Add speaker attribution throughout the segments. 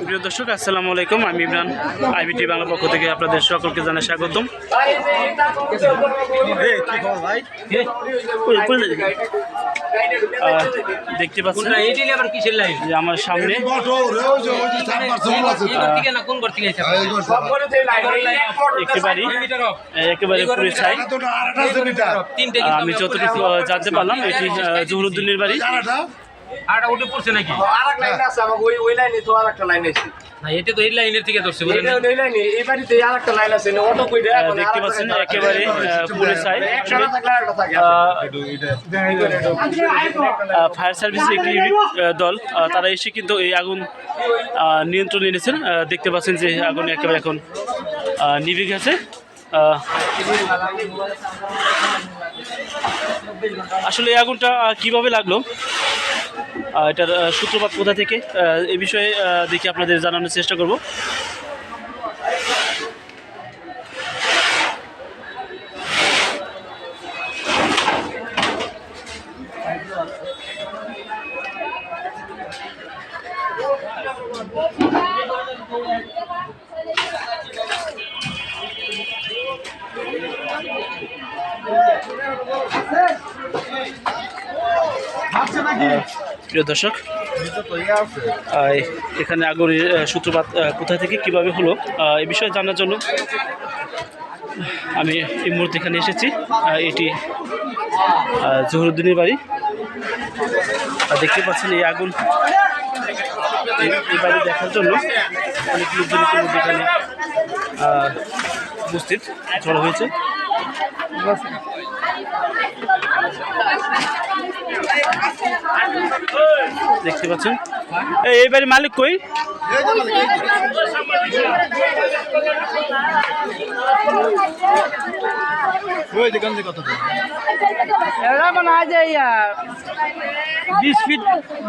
Speaker 1: প্রিয় দর্শক আসসালামু আলাইকুম আমি ইমরান আইবিটি বাংলা পক্ষ থেকে আপনাদের সকলকে জানাই স্বাগতম দেখতে পাচ্ছেন যে আমার সামনে একেবারে পুরো ছাই আমি যতটুকু জানতে পারলাম এটি জহুরুদ্দিনের বাড়ি
Speaker 2: উঠে পড়ছে নাকি?
Speaker 3: আরেক লাইন আছে আমাকে ওই ওই লাইনে তো আরেকটা লাইন আছে।
Speaker 2: না এটা তো এই লাইনের থেকে ধরছে বুঝলেন
Speaker 3: লাইনে এই বাড়িতে আরেকটা লাইন আছে অটো কই দেয়
Speaker 1: দেখতে পাচ্ছেন একেবারে পুরো
Speaker 3: একটা থাকলে থাকে
Speaker 1: ফায়ার সার্ভিসের একটি ইউনিট দল তারা এসে কিন্তু এই আগুন নিয়ন্ত্রণে এনেছেন। দেখতে পাচ্ছেন যে আগুন একেবারে এখন নিভে গেছে। আসলে এই আগুনটা কীভাবে লাগল? এটার সূত্রপাত কোথা থেকে? এ বিষয়ে দেখি আপনাদের জানানোর চেষ্টা করব। প্রিয় দর্শক এখানে আগুনের সূত্রপাত কোথা থেকে, কীভাবে হলো এ বিষয়ে জানার জন্য আমি এই মুহূর্তে এখানে এসেছি। এটি জহুরুদ্দিনের বাড়ি। আর দেখতে পাচ্ছেন এই আগুন, এই- বাড়ি দেখার জন্য অনেক লোকজন এখানে উপস্থিত, জড়ো হয়েছে। দেখতে পাচ্ছেন। এই বাড়ির মালিক কই?
Speaker 4: বিশ ফিট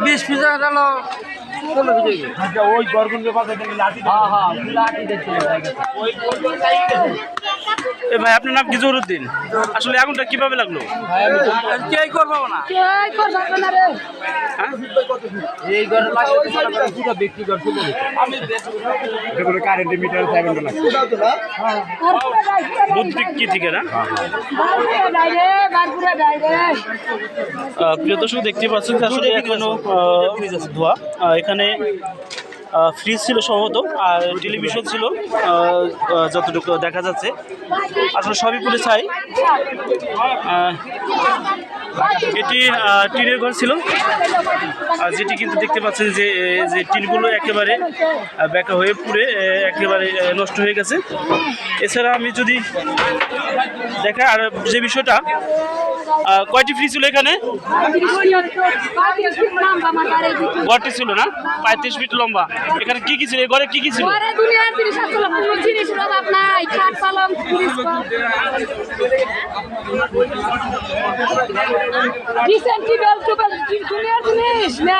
Speaker 4: বিশ ফিট ফিট ওই গরগুনকে পাশে লাঠি হ্যাঁ হ্যাঁ লাঠি দেখতে
Speaker 1: ভাই আপনার নাম কি? জহুরুদ্দিন। আসলে আগুনটা কীভাবে লাগল?
Speaker 4: কে করব না?
Speaker 1: হ্যাঁ? কি থেকে না প্রিয় দর্শক দেখতে পাচ্ছেন যে আসলে এখনও ধোয়া এখানে ফ্রিজ ছিল সম্ভবত আর টেলিভিশন ছিল যতটুকু দেখা যাচ্ছে। আসলে সবই ছাই আহ, এটি টিনের ঘর ছিল। আর যেটি কিন্তু দেখতে পাচ্ছেন যে যে টিনগুলো একেবারে ব্যাকা হয়ে পুড়ে একেবারে নষ্ট হয়ে গেছে। এছাড়া আমি যদি দেখা আর যে বিষয়টা কয়টি ফ্রি ছিল এখানে? ঘরটি ছিল না? পঁয়ত্রিশ ফিট লম্বা। এখানে কি কি ছিল? ঘরে কি কি ছিল?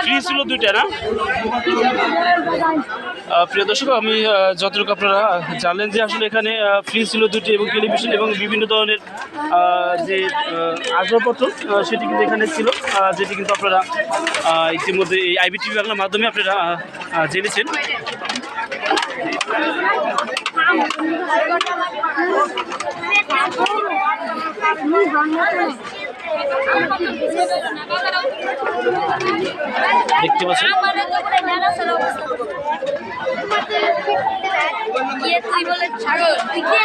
Speaker 1: ফ্রি ছিল দুইটা, না? প্রিয় দর্শক, আমি যতটুকু আপনারা জানলেন যে আসলে এখানে ফ্রি ছিল দুটি এবং টেলিভিশন এবং বিভিন্ন ধরনের যে আসবাবপত্র সেটি কিন্তু এখানে ছিল যেটি কিন্তু আপনারা ইতিমধ্যে এই আইবিটিভি বাংলার মাধ্যমে আপনারা জেনেছেন। দেখতে পাচ্ছেন?
Speaker 5: তুই বলে ছাগল তুই কে